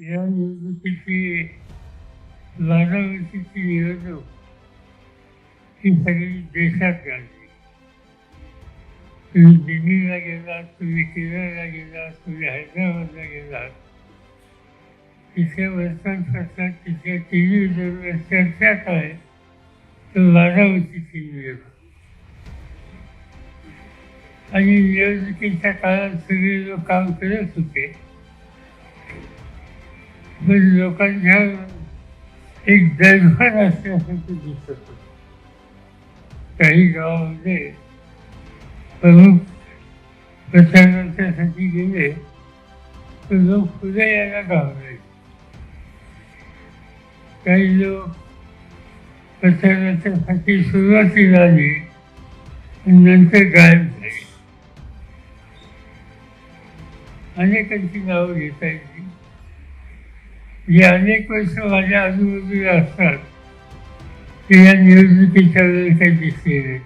या निवडणुकीची बारा निवडणूक ही सगळी देशात झाली. तुम्ही दिल्लीला गेलात तुम्ही केरळला गेलात तुम्ही हैदराबादला गेलात तिथे वर्षांपासून तिथे टी व्हीवर चर्चा काय तर बारा निवडणूक. आणि निवडणुकीच्या काळात सगळे लोक काम करत होते. पण लोकांच्या एक दडपण असल्यासारखं दिसत. होत काही गावामध्ये प्रमुख प्रचारासाठी गेले तर लोक पुढे यायला घाबरायचे काही लोक प्रचारासाठी सुरुवातीला आली आणि नंतर गायब झाली. अनेकांची नावं घेता येतील. जे अनेक वर्ष माझ्या आजूबाजूला असतात. ते या निवडणुकीच्या वेळी काही दिसले नाही